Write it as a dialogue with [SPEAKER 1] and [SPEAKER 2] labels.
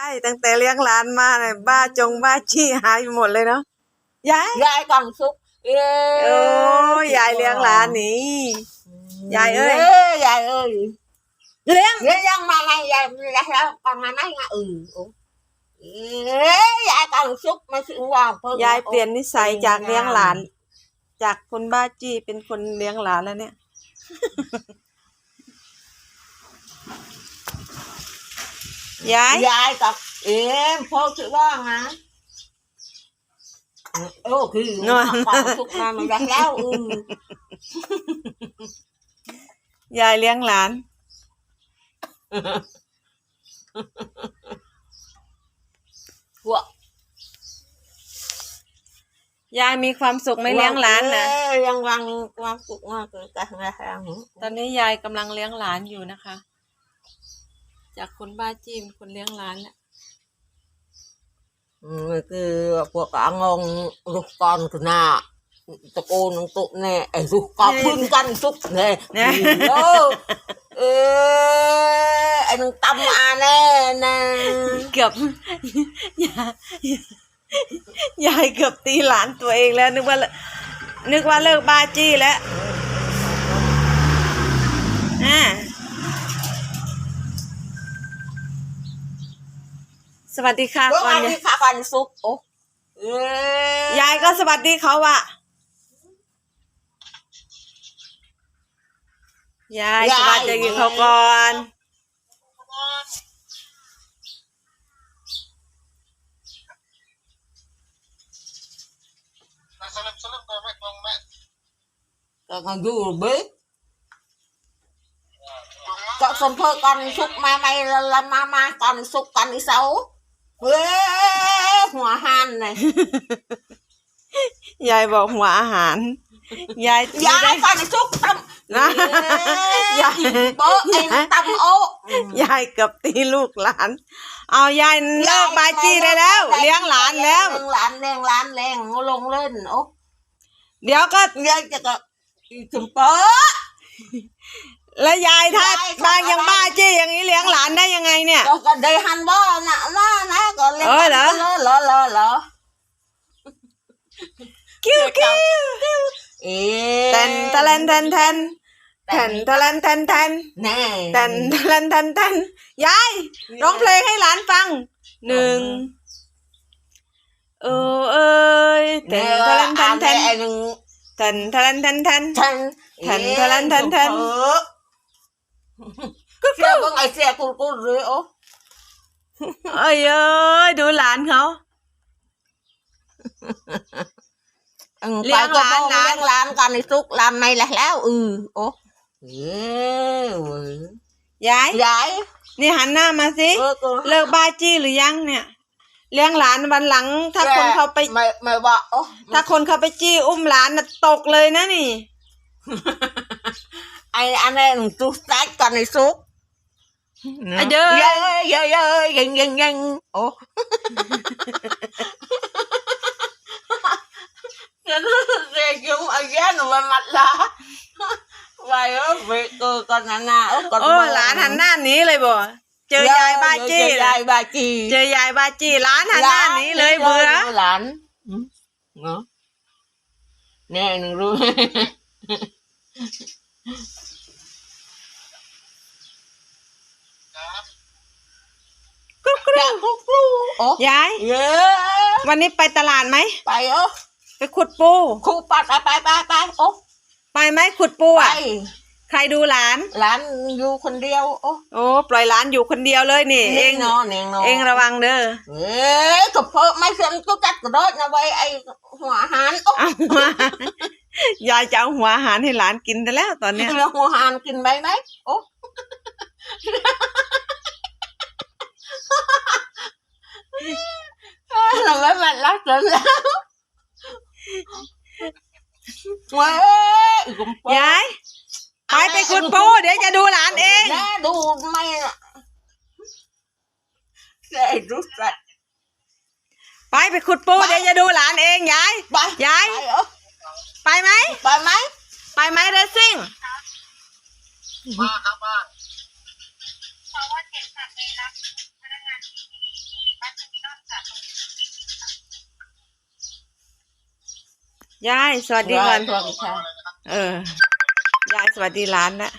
[SPEAKER 1] ช่ตั้งแต่เลี้ยงหลานมาเนี่ยบ้าจงบ้าชี้หายไปหมดเลยเนาะยาย
[SPEAKER 2] ยาย còn xúc Ê,
[SPEAKER 1] โอ้ยายเลี้ยงหลานนี่ ยาย ơi.
[SPEAKER 2] Ê, yài ơi
[SPEAKER 1] เลี้ยง
[SPEAKER 2] Ghê răng mà này yài yài sao còn mà này nghe ừ ừ. Ê, yài còn xúc mà sự hoàng thôi
[SPEAKER 1] ยายเปลี่ยนนิสัยจากเลี้ยงหลาน จากคนบ้าจี้เป็นคนเลี้ยงหลานแล้วเนี่ย ยาย
[SPEAKER 2] yài còn em thôi sự hoàng hả ô khi
[SPEAKER 1] Ngon.
[SPEAKER 2] còn xúc mà mình đã lao ừ
[SPEAKER 1] ยายเลี้ยงหลาน
[SPEAKER 2] Ủa.
[SPEAKER 1] ยายมีความสุขไหมเลี้ยงหลานนะ
[SPEAKER 2] Ê, ลี้ยงหลานความสุขมากเลยกันนะฮะ
[SPEAKER 1] ตอนนี้ยายกำลังเลี้ยงหลานอยู่นะคะ จากคนบ้าจี้เป็นคนเลี้ยงหลานแล้ว
[SPEAKER 2] อืมคือพวกอางงลูกกอนคือหน้าตะโกนตุแน่ไอ้ลูกกอนพึ่งกันสุกแน่
[SPEAKER 1] เนี่ย
[SPEAKER 2] เออเออไอ้นึงตำอาแน่นะ
[SPEAKER 1] เกือบยายยายเกือบตีหลานตัวเองแล้ว นึกว่าเลินึกว่าเลิกบ้าจี้แล้วอ่า สวัสดีค่ะ
[SPEAKER 2] พวก
[SPEAKER 1] ก่อ
[SPEAKER 2] อั
[SPEAKER 1] น
[SPEAKER 2] น
[SPEAKER 1] ยาย
[SPEAKER 2] นี้ขากันสุกโอ้เออยา
[SPEAKER 1] ยก็สวัสดีเขาว่ะยายสวัสดีเขาก่อน
[SPEAKER 3] Salam-salam kau mek bang mek.
[SPEAKER 2] ก็กันอยู่เบ๊ก็สมเพื่อกันสุกมาไม่ละละมามากันสุกกันอีเสา เฮ้ยหัวหันเลย
[SPEAKER 1] ยายบอกหัวอาหาร ยาย
[SPEAKER 2] ยายก่อนไอ้ชุกตำ
[SPEAKER 1] นะ
[SPEAKER 2] ยายโป๊ะไอ้ตำโอ้
[SPEAKER 1] ยายเกับตีลูกหลาน เอายายเลิกบายจี้ได้แล้ว เลี้ยงหลานแล้ว
[SPEAKER 2] เลี้ยงหลานเลี้ยงหลานเลี้ยงลงเล่นโอ้
[SPEAKER 1] เดี๋ยวก็
[SPEAKER 2] ยายจะก็ถึงโป๊ะ
[SPEAKER 1] แล้วยายถ้ายา
[SPEAKER 2] ย
[SPEAKER 1] บาง
[SPEAKER 2] ทำอะไร
[SPEAKER 1] ยังบ้าจี้อย่างนี้เลี้ยงหลานได้ยังไงเนี่ย
[SPEAKER 2] ก็ก็ได้หันบ่น่ะน่ะนะก็เลี้ยง
[SPEAKER 1] เออเหรอ
[SPEAKER 2] เหรอเหรอเหรอ
[SPEAKER 1] คิ้วคิ้ว
[SPEAKER 2] เอ๊
[SPEAKER 1] แทนทะเลนแทนแทนแทนทะเลนแทนแทน
[SPEAKER 2] แน่
[SPEAKER 1] แทนทะเลนแทนแทนยายร้องเพลงให้หลานฟังหนึ่งเออเอ้ยแท
[SPEAKER 2] แน่
[SPEAKER 1] นทะเลนแทนแทน
[SPEAKER 2] ไอ้หนึ่ง
[SPEAKER 1] แทนทะเลนแทนแทน
[SPEAKER 2] ทัน
[SPEAKER 1] ทันทันทันทัน
[SPEAKER 2] ก็ เสียก็ไอ้เสียกูกูเลยโอ้
[SPEAKER 1] เอ้ยเอ้ยดูหลานเขาเลี้
[SPEAKER 2] เลี้
[SPEAKER 1] ย
[SPEAKER 2] ย
[SPEAKER 1] ง
[SPEAKER 2] ง
[SPEAKER 1] ห
[SPEAKER 2] ห
[SPEAKER 1] ลา
[SPEAKER 2] ลานน
[SPEAKER 1] หลาน
[SPEAKER 2] เลี้ยงหลานกันในซุกลำในแหละแล้วอือโอ้เย้เว้ย
[SPEAKER 1] ยาย
[SPEAKER 2] ยาย
[SPEAKER 1] นี่หันหน้ามาสิ
[SPEAKER 2] เออกู
[SPEAKER 1] เลิกบ้าจี้หรือยังเนี่ยเลี้ยงหลานวันหลัง ถ้าคนเขาไป
[SPEAKER 2] ไม่ไม่บอกโอ้
[SPEAKER 1] ถ้าคนเขาไปจี้อุ้มหลานน่ะตกเลยนะนี่
[SPEAKER 2] ไอ้อันนี้หนูซุกแซกกันในซุก
[SPEAKER 1] ไอ้เด้อ
[SPEAKER 2] เย้เย้เย้ยังยังยังโอ้ cái đó là chúng ở giá nó mà mặt lá vậy đó việc cơ con nà nà ớ con
[SPEAKER 1] โอ้หลานหันหน้าหนีเลยบ่เจอยายบ้าจี้
[SPEAKER 2] เจอยายบ้าจี้
[SPEAKER 1] เจอยายบ้าจี้หลานหันหน้าหนีเลยเบื่อ
[SPEAKER 2] หลานเนาะแน่หนึ่งรู้
[SPEAKER 1] กรุ๊กกรุ๊ก
[SPEAKER 2] กรุ๊กกรุ๊กโอ้
[SPEAKER 1] ยาย
[SPEAKER 2] เย้
[SPEAKER 1] วันนี้ไปตลาดไหม
[SPEAKER 2] ไปเออ
[SPEAKER 1] ไปขุดปู
[SPEAKER 2] ครูปัดไปไปไปไปโอ้
[SPEAKER 1] ไปไหมขุดปู
[SPEAKER 2] ไป
[SPEAKER 1] อะใครดูหลาน
[SPEAKER 2] หลานอยู่คนเดียวโอ้
[SPEAKER 1] โอ้ปล่อยหลานอยู่คนเดียวเลยนี่ เอง
[SPEAKER 2] เนาะเน่งเนาะ
[SPEAKER 1] เองระวังเด้อ
[SPEAKER 2] เอ๊ะกับเพิ่มไม่เชื่อก็กัดกระโดดนะไว้ไอ้หัวหานโอ้
[SPEAKER 1] เอามายายจะเอาหัวอาหารให้หลานกินแต่แล้วตอนเนี้ย
[SPEAKER 2] แล้วหัวหานกินไปไหมโอ้ เราไม่มารักกันแล้วเว้ยกุม
[SPEAKER 1] ยายไปไปขุดปูเดี๋ยวจะดูหลานเอง
[SPEAKER 2] แน่ดูไม่อะแน่ดูสัตว์
[SPEAKER 1] ไปไปขุดปูเดี๋ยวจะดูหลานเองยาย
[SPEAKER 2] ไป
[SPEAKER 1] ยาย
[SPEAKER 2] ไปเหรอ
[SPEAKER 1] ไปไหม
[SPEAKER 2] ไปไหม
[SPEAKER 1] ไปไหมเรซิ่ง
[SPEAKER 3] มาครับมา
[SPEAKER 4] เพราะว่าเจ็บสัตว์เลยรับพนักงานที่ดี
[SPEAKER 1] ยายสวัสดีก่อน
[SPEAKER 2] สวัสดีค่ะ
[SPEAKER 1] เออ ยายสวัสดีหลานละ